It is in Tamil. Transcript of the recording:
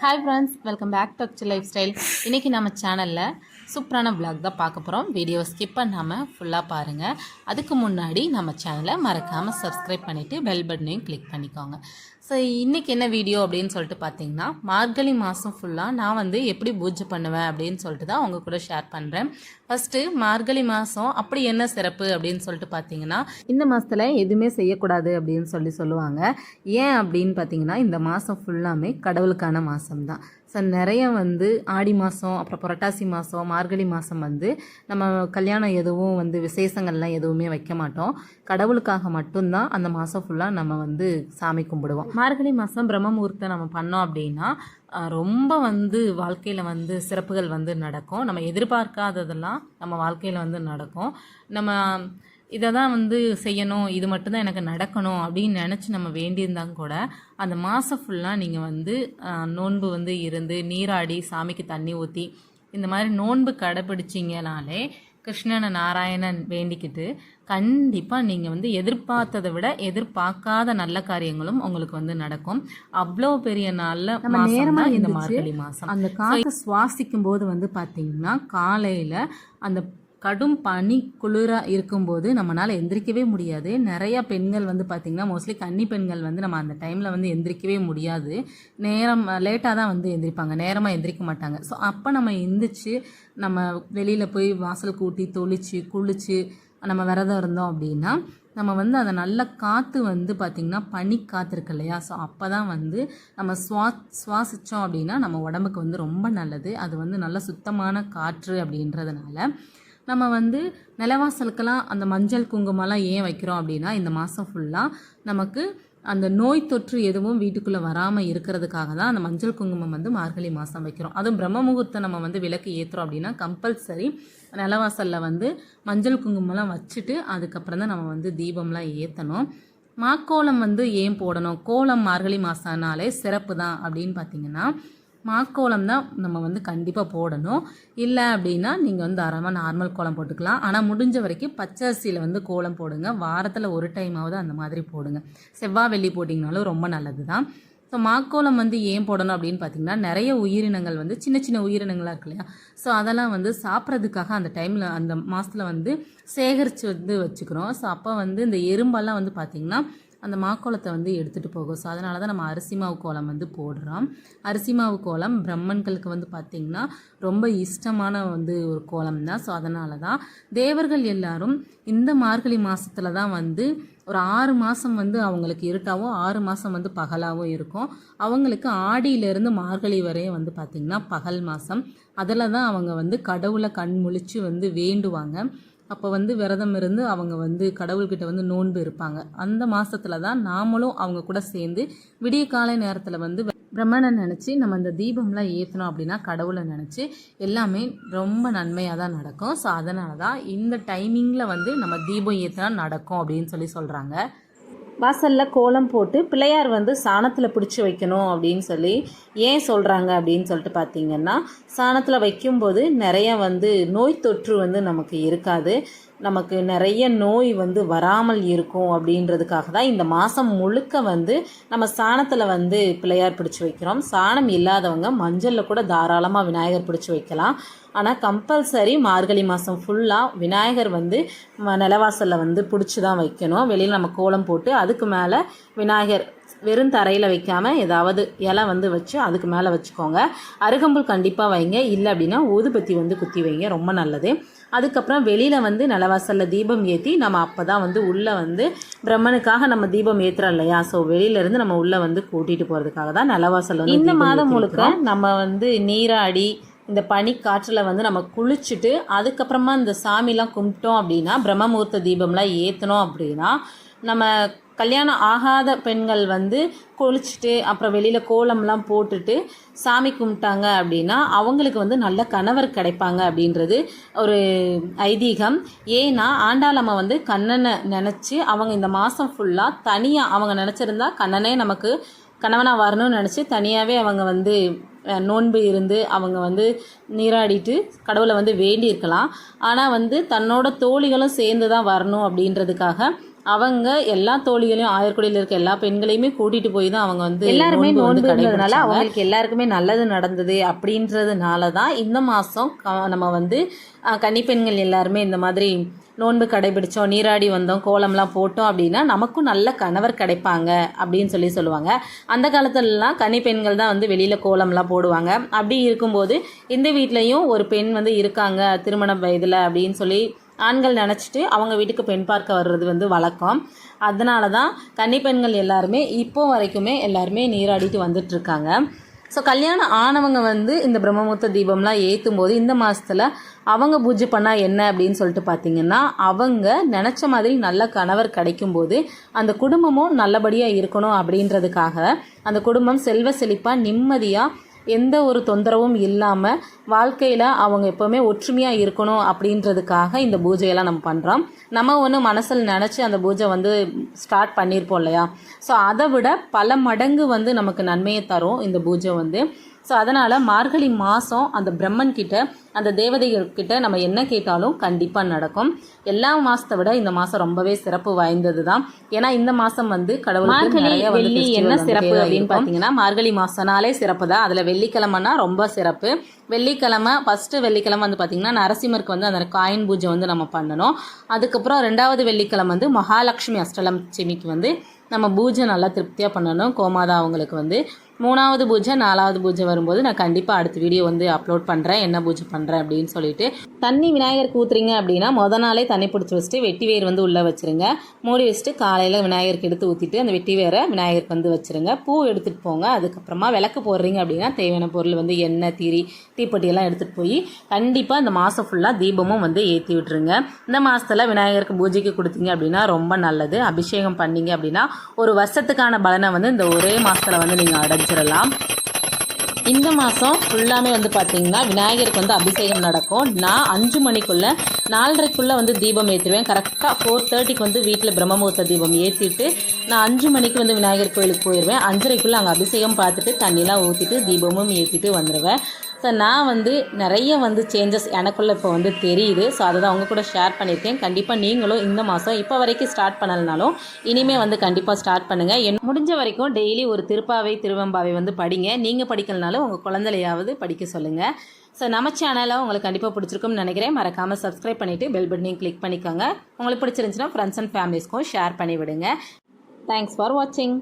Hi friends welcome back to Akshu lifestyle இன்றைக்கி நம்ம சேனலில் சூப்பரான vlog தான் பார்க்க போகிறோம் வீடியோ ஸ்கிப் பண்ணாமல் ஃபுல்லாக பாருங்கள் அதுக்கு முன்னாடி நம்ம சேனலை மறக்காமல் சப்ஸ்கிரைப் பண்ணிவிட்டு பெல் பட்டனையும் கிளிக் பண்ணிக்கோங்க. ஸோ இன்றைக்கி என்ன வீடியோ அப்படின்னு சொல்லிட்டு பார்த்தீங்கன்னா மார்கழி மாதம் ஃபுல்லாக நான் வந்து எப்படி பூஜை பண்ணுவேன் அப்படின்னு சொல்லிட்டு தான் உங்கள் கூட ஷேர் பண்ணுறேன் ஃபஸ்ட்டு மார்கழி மாதம் அப்படி என்ன சிறப்பு அப்படின்னு சொல்லிட்டு பார்த்தீங்கன்னா இந்த மாதத்தில் எதுவுமே செய்யக்கூடாது அப்படின்னு சொல்லி சொல்லுவாங்க. ஏன் அப்படின்னு பார்த்தீங்கன்னா இந்த மாதம் ஃபுல்லாமே கடவுளுக்கான மாதம் தான் ஸோ நிறைய வந்து ஆடி மாதம் அப்புறம் புரட்டாசி மாதம் மார்கழி மாதம் வந்து நம்ம கல்யாணம் எதுவும் வந்து விசேஷங்கள்லாம் எதுவுமே வைக்க மாட்டோம். கடவுளுக்காக மட்டும்தான் அந்த மாதம் ஃபுல்லாக நம்ம வந்து சாமி கும்பிடுவோம். மார்கழி மாதம் பிரம்ம முகூர்த்தம் நம்ம பண்ணோம் அப்படின்னா ரொம்ப வந்து வாழ்க்கையில் வந்து சிறப்புகள் வந்து நடக்கும். நம்ம எதிர்பார்க்காததெல்லாம் நம்ம வாழ்க்கையில் வந்து நடக்கும். நம்ம இதை தான் வந்து செய்யணும் இது மட்டும்தான் எனக்கு நடக்கணும் அப்படின்னு நினச்சி நம்ம வேண்டியிருந்தாங்க கூட அந்த மாதம் ஃபுல்லாக நீங்கள் வந்து நோன்பு வந்து இருந்து நீராடி சாமிக்கு தண்ணி ஊற்றி இந்த மாதிரி நோன்பு கடைப்பிடிச்சிங்கனாலே கிருஷ்ணனை நாராயணன் வேண்டிக்கிட்டு கண்டிப்பாக நீங்கள் வந்து எதிர்பார்த்ததை விட எதிர்பார்க்காத நல்ல காரியங்களும் உங்களுக்கு வந்து நடக்கும். அவ்வளோ பெரிய நல்ல மாதம் தான் இந்த மார்கழி மாதம் அந்த காற்றை சுவாசிக்கும் போது வந்து பார்த்தீங்கன்னா காலையில் அந்த கடும் பனி குளிராக இருக்கும்போது நம்மளால் எந்திரிக்கவே முடியாது. நிறையா பெண்கள் வந்து பார்த்திங்கன்னா மோஸ்ட்லி கன்னி பெண்கள் வந்து நம்ம அந்த டைமில் வந்து எந்திரிக்கவே முடியாது. நேரம் லேட்டாக தான் வந்து எந்திரிப்பாங்க. நேரமாக எந்திரிக்க மாட்டாங்க. ஸோ அப்போ நம்ம எந்திரிச்சு நம்ம வெளியில் போய் வாசல் கூட்டி தொளிச்சு குளிச்சு நம்ம விரதம் இருந்தோம் அப்படின்னா நம்ம வந்து அதை நல்ல காற்று வந்து பார்த்திங்கன்னா பனி காற்று இருக்கு இல்லையா? ஸோ அப்போ தான் வந்து நம்ம சுவா சுவாசித்தோம் அப்படின்னா நம்ம உடம்புக்கு வந்து ரொம்ப நல்லது. அது வந்து நல்ல சுத்தமான காற்று அப்படின்றதுனால நம்ம வந்து நிலவாசலுக்கெல்லாம் அந்த மஞ்சள் குங்குமம்லாம் ஏன் வைக்கிறோம் அப்படின்னா இந்த மாதம் ஃபுல்லாக நமக்கு அந்த நோய் தொற்று எதுவும் வீட்டுக்குள்ளே வராமல் இருக்கிறதுக்காக தான் அந்த மஞ்சள் குங்குமம் வந்து மார்கழி மாதம் வைக்கிறோம். அதுவும் பிரம்ம முகூர்த்தம் நம்ம வந்து விளக்கு ஏற்றுறோம் அப்படின்னா கம்பல்சரி நிலவாசலில் வந்து மஞ்சள் குங்குமம்லாம் வச்சுட்டு அதுக்கப்புறம் தான் நம்ம வந்து தீபம்லாம் ஏற்றணும் மாக்கோலம் வந்து ஏன் போடணும்? கோலம் மார்கழி மாதம்னாலே சிறப்பு தான் அப்படின்னு பார்த்தீங்கன்னா மாக்கோலம் தான் நம்ம வந்து கண்டிப்பாக போடணும். இல்லை அப்படின்னா நீங்கள் வந்து தாராளமாக நார்மல் கோலம் போட்டுக்கலாம். ஆனால் முடிஞ்ச வரைக்கும் பச்சரிசியில் வந்து கோலம் போடுங்க. வாரத்தில் ஒரு டைமாவது அந்த மாதிரி போடுங்க. செவ்வாய் வெள்ளி போட்டிங்கனாலும் ரொம்ப நல்லது தான் ஸோ மாக்கோலம் வந்து ஏன் போடணும் அப்படின்னு பார்த்தீங்கன்னா நிறைய உயிரினங்கள் வந்து சின்ன சின்ன உயிரினங்களாக இருக்கு இல்லையா? ஸோ அதெல்லாம் வந்து சாப்பிட்றதுக்காக அந்த டைமில் அந்த மாதத்தில் வந்து சேகரித்து வந்து வச்சுக்கிறோம். ஸோ அப்போ வந்து இந்த எறும்பெல்லாம் வந்து பார்த்திங்கன்னா அந்த மாக்கோலத்தை வந்து எடுத்துகிட்டு போகும். ஸோ அதனால தான் நம்ம அரிசி மாவு கோலம் வந்து போடுறோம். அரிசி மாவு கோலம் பிரம்மன்களுக்கு வந்து பார்த்திங்கன்னா ரொம்ப இஷ்டமான வந்து ஒரு கோலம் தான். ஸோ அதனால தான் தேவர்கள் எல்லாரும் இந்த மார்கழி மாதத்துல தான் வந்து ஒரு ஆறு மாதம் வந்து அவங்களுக்கு இருட்டாகவும் ஆறு மாதம் வந்து பகலாகவும் இருக்கும். அவங்களுக்கு ஆடியிலேருந்து மார்கழி வரையும் வந்து பார்த்திங்கன்னா பகல் மாதம் அதில் தான் அவங்க வந்து கடவுளை கண் முழிச்சு வந்து வேண்டுவாங்க. அப்போ வந்து விரதம் இருந்து அவங்க வந்து கடவுள்கிட்ட வந்து நோன்பு இருப்பாங்க. அந்த மாசத்துல தான் நாமளும் அவங்க கூட சேர்ந்து விடிய காலை நேரத்தில் வந்து பிரம்மனை நினச்சி நம்ம அந்த தீபம்லாம் ஏற்றணும் அப்படின்னா கடவுளை நினச்சி எல்லாமே ரொம்ப நன்மையாக தான் நடக்கும். ஸோ அதனால தான் இந்த டைமிங்கில் வந்து நம்ம தீபம் ஏற்றினா நடக்கும் அப்படின்னு சொல்லி சொல்கிறாங்க வாசலில் கோலம் போட்டு பிள்ளையார் வந்து சாணத்தில் பிடிச்சி வைக்கணும் அப்படின்னு சொல்லி ஏன் சொல்கிறாங்க அப்படின்னு சொல்லிட்டு பார்த்தீங்கன்னா சாணத்தில் வைக்கும்போது நிறைய வந்து நோய் தொற்று வந்து நமக்கு இருக்காது. நமக்கு நிறைய நோய் வந்து வராமல் இருக்கும் அப்படின்றதுக்காக தான் இந்த மாதம் முழுக்க வந்து நம்ம சாணத்தில் வந்து பிள்ளையார் பிடிச்சி வைக்கிறோம். சாணம் இல்லாதவங்க மஞ்சளில் கூட தாராளமாக விநாயகர் பிடிச்சி வைக்கலாம். ஆனால் கம்பல்சரி மார்கழி மாதம் ஃபுல்லாக விநாயகர் வந்து நிலவாசலில் வந்து பிடிச்சி தான் வைக்கணும். வெளியில் நம்ம கோலம் போட்டு அதுக்கு மேலே விநாயகர் வெறும் தரையில் வைக்காமல் ஏதாவது இலை வந்து வச்சு அதுக்கு மேலே வச்சுக்கோங்க. அருகம்புல் கண்டிப்பாக வைங்க. இல்லை அப்படின்னா ஊதுபத்தி வந்து குத்தி வைங்க. ரொம்ப நல்லது. அதுக்கப்புறம் வெளியில் வந்து நிலவாசலில் தீபம் ஏற்றி நம்ம அப்போ தான் வந்து உள்ளே வந்து பிரம்மனுக்காக நம்ம தீபம் ஏற்றுறோம் இல்லையா? ஸோ வெளியிலேருந்து நம்ம உள்ளே வந்து கூட்டிகிட்டு போகிறதுக்காக தான் நிலவாசல் வந்து இந்த மாதம் முழுக்க நம்ம வந்து நீராடி இந்த பனி காற்றில் வந்து நம்ம குளிச்சுட்டு அதுக்கப்புறமா இந்த சாமிலாம் கும்பிட்டோம் அப்படின்னா பிரம்ம முகூர்த்த தீபம்லாம் ஏற்றணும் அப்படின்னா நம்ம கல்யாணம் ஆகாத பெண்கள் வந்து குளிச்சுட்டு அப்புறம் வெளியில் கோலம்லாம் போட்டுட்டு சாமி கும்பிட்டாங்க அப்படின்னா அவங்களுக்கு வந்து நல்ல கணவர் கிடைப்பாங்க அப்படின்றது ஒரு ஐதீகம். ஏன்னா ஆண்டாளம்மா வந்து கண்ணனை நினச்சி அவங்க இந்த மாதம் ஃபுல்லாக தனியாக அவங்க நினச்சிருந்தா கண்ணனே நமக்கு கணவனாக வரணும்னு நினச்சி தனியாகவே அவங்க வந்து நோன்பு இருந்து அவங்க வந்து நீராடிட்டு கடவுளை வந்து வேண்டியிருக்கலாம். ஆனால் வந்து தன்னோட தோழிகளும் சேர்ந்து தான் வரணும் அப்படின்றதுக்காக அவங்க எல்லா தோழிகளையும் ஆயர்குடியில் இருக்க எல்லா பெண்களையுமே கூட்டிட்டு போய் தான் அவங்க வந்து எல்லாருமே நோன்பு வந்து நோன்பு இருந்ததுனால கடைபிடிச்சாங்க. அவங்களுக்கு எல்லாருக்குமே நல்லது நடந்தது அப்படின்றதுனால தான் இந்த மாதம் நம்ம வந்து கன்னிப்பெண்கள் எல்லாருமே இந்த மாதிரி நோன்பு கடைபிடிச்சோம் நீராடி வந்தோம் கோலம்லாம் போட்டோம் அப்படின்னா நமக்கும் நல்ல கணவர் கிடைப்பாங்க அப்படின்னு சொல்லி சொல்லுவாங்க அந்த காலத்துலலாம் கன்னிப்பெண்கள் தான் வந்து வெளியில் கோலம்லாம் போடுவாங்க அப்படி இருக்கும்போது இந்த வீட்லேயும் ஒரு பெண் வந்து இருக்காங்க திருமண வயதில் அப்படின்னு சொல்லி ஆண்கள் நினச்சிட்டு அவங்க வீட்டுக்கு பெண் பார்க்க வர்றது வந்து வழக்கம். அதனால தான் கன்னிப்பெண்கள் எல்லாருமே இப்போ வரைக்குமே எல்லாருமே நீராடிட்டு வந்துட்டு இருக்காங்க ஸோ கல்யாணம் ஆனவங்க வந்து இந்த பிரம்மமுத்த தீபம்லாம் ஏற்றும் போது இந்த மாதத்தில் அவங்க பூஜை பண்ணால் என்ன அப்படின்னு சொல்லிட்டு பார்த்தீங்கன்னா அவங்க நினச்ச மாதிரி நல்ல கணவர் கிடைக்கும்போது அந்த குடும்பமும் நல்லபடியாக இருக்கணும் அப்படின்றதுக்காக அந்த குடும்பம் செல்வ செழிப்பாக நிம்மதியாக எந்த ஒரு தொந்தரவும் இல்லாமல் வாழ்க்கையில் அவங்க எப்போவுமே ஒற்றுமையாக இருக்கணும் அப்படின்றதுக்காக இந்த பூஜையெல்லாம் நம்ம பண்ணுறோம் நம்ம ஒன்று மனசில் நினச்சி அந்த பூஜை வந்து ஸ்டார்ட் பண்ணியிருப்போம் இல்லையா? ஸோ அதை விட பல மடங்கு வந்து நமக்கு நன்மையை தரும் இந்த பூஜை வந்து. ஸோ அதனால் மார்கழி மாதம் அந்த பிரம்மன் கிட்ட அந்த தேவதைகள் கிட்ட நம்ம என்ன கேட்டாலும் கண்டிப்பாக நடக்கும். எல்லா மாதத்தை விட இந்த மாதம் ரொம்பவே சிறப்பு வாய்ந்தது தான் ஏன்னா இந்த மாதம் வந்து கடவுளுக்கு நிறைய வந்து வெள்ளி என்ன சிறப்பு அப்படின்னு. பார்த்தீங்கன்னா மார்கழி மாதம்னாலே சிறப்பு தான். அதில் வெள்ளிக்கிழமைனா ரொம்ப சிறப்பு. வெள்ளிக்கிழமை ஃபஸ்ட்டு வெள்ளிக்கிழமை வந்து பார்த்திங்கன்னா நரசிம்மருக்கு வந்து அந்த காயின் பூஜை வந்து நம்ம பண்ணணும். அதுக்கப்புறம் ரெண்டாவது வெள்ளிக்கிழமை வந்து மகாலட்சுமி அஷ்டலட்சுமிக்கு வந்து நம்ம பூஜை நல்லா திருப்தியாக பண்ணணும். கோமாதா அவங்களுக்கு வந்து மூணாவது பூஜை நாலாவது பூஜை வரும்போது நான் கண்டிப்பாக அடுத்த வீடியோ வந்து அப்லோட் பண்ணுறேன் என்ன பூஜை பண்ணுறேன் அப்படின்னு சொல்லிட்டு தண்ணி விநாயகருக்கு ஊற்றுறீங்க அப்படின்னா முத நாளே தண்ணி பிடிச்சி வச்சுட்டு வெட்டி வேர் வந்து உள்ளே வச்சுருங்க. மூடி வச்சுட்டு காலையில் விநாயகருக்கு எடுத்து ஊற்றிட்டு அந்த வெட்டி வேரை விநாயகருக்கு வந்து வச்சுருங்க. பூ எடுத்துகிட்டு போங்க. அதுக்கப்புறமா விளக்கு போடுறீங்க அப்படின்னா தேவையான பொருள் வந்து எண்ணெய் தீரி தீப்பெட்டியெல்லாம் எடுத்துகிட்டு போய் கண்டிப்பாக இந்த மாதம் ஃபுல்லாக தீபமும் வந்து ஏற்றி விட்டுருங்க. இந்த மாதத்தில் விநாயகருக்கு பூஜைக்கு கொடுத்தீங்க அப்படின்னா ரொம்ப நல்லது. அபிஷேகம் பண்ணீங்க அப்படின்னா ஒரு வருஷத்துக்கான பலனை வந்து இந்த ஒரே மாதத்தில் வந்து நீங்கள் அடைஞ்சிடலாம் இந்த மாதம் ஃபுல்லாமே வந்து பார்த்தீங்கன்னா விநாயகருக்கு வந்து அபிஷேகம் நடக்கும். நான் அஞ்சு மணிக்குள்ளே நாலரைக்குள்ளே வந்து தீபம் ஏற்றிடுவேன் கரெக்டாக ஃபோர் தேர்ட்டிக்கு வந்து வீட்டில் பிரம்மமுகூர்த்த தீபம் ஏற்றிட்டு நான் அஞ்சு மணிக்கு வந்து விநாயகர் கோயிலுக்கு போயிடுவேன் அஞ்சரைக்குள்ளே அங்கே அபிஷேகம் பார்த்துட்டு தண்ணிலாம் ஊற்றிட்டு தீபமும் ஏற்றிட்டு வந்துடுவேன் ஸோ நான் வந்து நிறைய வந்து சேஞ்சஸ் எனக்குள்ளே இப்போ வந்து தெரியுது. ஸோ அதை தான் அவங்க கூட ஷேர் பண்ணியிருக்கேன். கண்டிப்பாக நீங்களும் இந்த மாதம் இப்போ வரைக்கும் ஸ்டார்ட் பண்ணலனாலும் இனிமேல் வந்து கண்டிப்பாக ஸ்டார்ட் பண்ணுங்கள் என் முடிஞ்ச வரைக்கும் டெய்லி ஒரு திருப்பாவை திருவம்பாவை வந்து படிங்க. நீங்கள் படிக்கலனாலும் உங்கள் குழந்தையாவது படிக்க சொல்லுங்கள் ஸோ நம்ம சேனலை உங்களுக்கு கண்டிப்பாக பிடிச்சிருக்கும்னு நினைக்கிறேன். மறக்காமல் சப்ஸ்கிரைப் பண்ணிவிட்டு பெல் பட்டனையும் கிளிக் பண்ணிக்கோங்க. உங்களுக்கு பிடிச்சிருந்துச்சுன்னா ஃப்ரெண்ட்ஸ் அண்ட் ஃபேமிலிஸ்க்கும் ஷேர் பண்ணி விடுங்க தேங்க்ஸ் ஃபார் வாட்சிங்